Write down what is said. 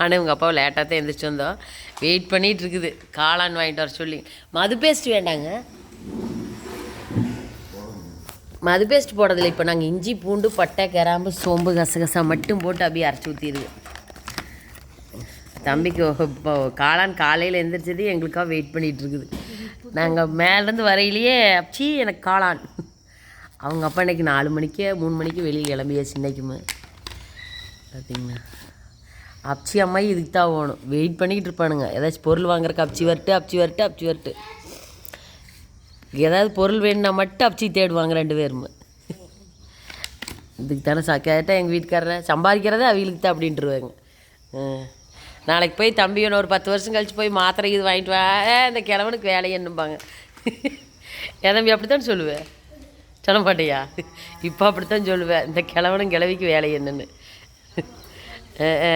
ஆனால் இவங்க அப்பாவை லேட்டாக தான் எழுந்திரிச்சு வந்தோம். வெயிட் பண்ணிகிட்டு இருக்குது. காளான் வாங்கிட்டு வர சொல்லி. மது பேஸ்ட் வேண்டாங்க. மது பேஸ்ட் போடுறதில்ல. இப்போ நாங்கள் இஞ்சி பூண்டு பட்டை கிராம்பு சோம்பு கசகசா மட்டும் போட்டு அப்படியே அரைச்சி ஊற்றிடுது தம்பிக்கு இப்போ காளான் காலையில் எழுந்திரிச்சது எங்களுக்காக வெயிட் பண்ணிகிட்டு இருக்குது. நாங்கள் மேலேருந்து வரையிலேயே அப்சி எனக்கு காளான். அவங்க அப்பா இன்றைக்கி நாலு மணிக்கே மூணு மணிக்கு வெளியே கிளம்பியாச்சு இன்னைக்குமே. பார்த்தீங்கன்னா அப்சி அம்மா இதுக்கு தான் போகணும். வெயிட் பண்ணிக்கிட்டு இருப்பானுங்க. ஏதாச்சும் பொருள் வாங்குறக்கு அப்சி வரட்டு அப்சி வரட்டு அப்சி வரட்டு. ஏதாவது பொருள் வேணும்னா மட்டும் அப்சி தேடுவாங்க ரெண்டு பேருமே. இதுக்கு தானே சா கேட்டால் எங்கள் வீட்டுக்காரரை? சம்பாதிக்கிறதே அவங்களுக்கு தான் அப்படின்ட்டுருவாங்க. ஆ. நாளைக்கு போய் தம்பியோட ஒரு பத்து வருஷம் கழித்து போய் மாத்திரை இது வாங்கிட்டு வா. இந்த கிழவனுக்கு வேலை என்னம்பாங்க என் தம்பி அப்படித்தான் சொல்லுவேன் சொல்ல மாட்டேயா? இப்போ அப்படித்தான் சொல்லுவேன் இந்த கிழவனும் கிழவிக்கு வேலை என்னன்னு ஆ, ஆ.